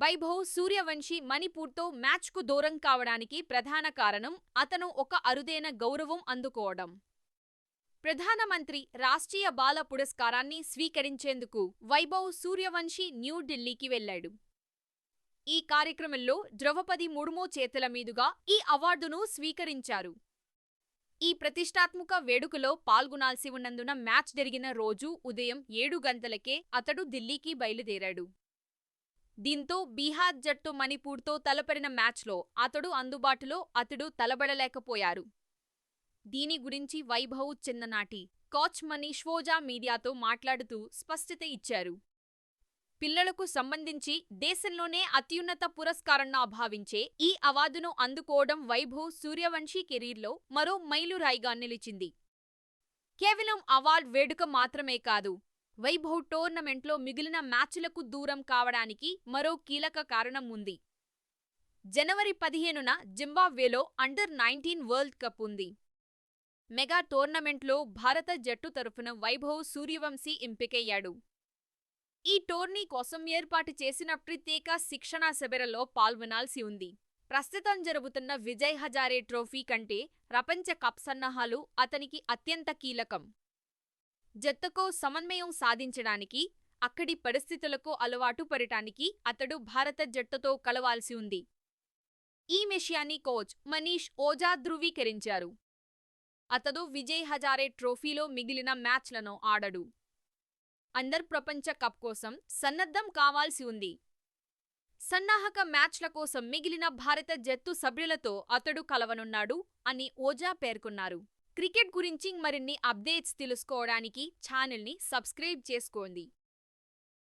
వైభవ్ సూర్యవంశీ మణిపూర్తో మ్యాచ్కు దూరం కావడానికి ప్రధాన కారణం అతను ఒక అరుదైన గౌరవం అందుకోవడం. ప్రధానమంత్రి రాష్ట్రీయ బాల పురస్కారాన్ని స్వీకరించేందుకు వైభవ్ సూర్యవంశీ న్యూఢిల్లీకి వెళ్ళాడు. ఈ కార్యక్రమంలో ద్రౌపది ముర్ము చేతుల మీదుగా ఈ అవార్డును స్వీకరించారు. ఈ ప్రతిష్ఠాత్మక వేడుకలో పాల్గొనాల్సి ఉన్నందున మ్యాచ్ జరిగిన రోజు ఉదయం ఏడు గంటలకే అతడు ఢిల్లీకి బయలుదేరాడు. దీంతో బీహార్ జట్టు మణిపూర్తో తలపడిన మ్యాచ్లో అతడు అందుబాటులో అతడు తలబడలేకపోయారు. దీని గురించి వైభవ్ చిన్ననాటి కోచ్ మనీష్ ఓజా మీడియాతో మాట్లాడుతూ స్పష్టత ఇచ్చారు. పిల్లలకు సంబంధించి దేశంలోనే అత్యున్నత పురస్కారంగా భావించే ఈ అవార్డును అందుకోవడం వైభవ్ సూర్యవంశీ కెరీర్లో మరో మైలురాయిగా నిలిచింది. కేవలం అవార్డ్ వేడుక మాత్రమే కాదు వైభవ్ టోర్నమెంట్లో మిగిలిన మ్యాచ్లకు దూరం కావడానికి మరో కీలక కారణం ఉంది. జనవరి పదిహేనున జింబాబ్వేలో అండర్ నైన్టీన్ వరల్డ్ కప్ ఉంది. మెగా టోర్నమెంట్లో భారత జట్టు తరఫున వైభవ్ సూర్యవంశీ ఎంపికయ్యాడు. ఈ టోర్నీ కోసం ఏర్పాటు చేసిన ప్రత్యేక శిక్షణా శిబిరంలో పాల్గొనాల్సి ఉంది. ప్రస్తుతం జరుగుతున్న విజయ్ హజారే ట్రోఫీ కంటే ప్రపంచ కప్ సన్నాహాలు అతనికి అత్యంత కీలకం. జట్టుతో సమన్వయం సాధించడానికి, అక్కడి పరిస్థితులకు అలవాటు పడటానికి అతడు భారత జట్టుతో కలవాల్సి ఉంది. ఈ విషయాన్ని కోచ్ మనీష్ ఓజా ధృవీకరించారు. అతడు విజయ్ హజారే ట్రోఫీలో మిగిలిన మ్యాచ్లను ఆడడు. అందర్ ప్రపంచ కప్ కోసం సన్నద్ధం కావాల్సి ఉంది. సన్నాహక మ్యాచ్ల కోసం మిగిలిన భారత జట్టు సభ్యులతో అతడు కలవనున్నాడు అని ఓజా పేర్కొన్నారు. క్రికెట్ గురించి మరిన్ని అప్డేట్స్ తెలుసుకోవడానికి ఛానల్ని సబ్స్క్రైబ్ చేసుకోండి.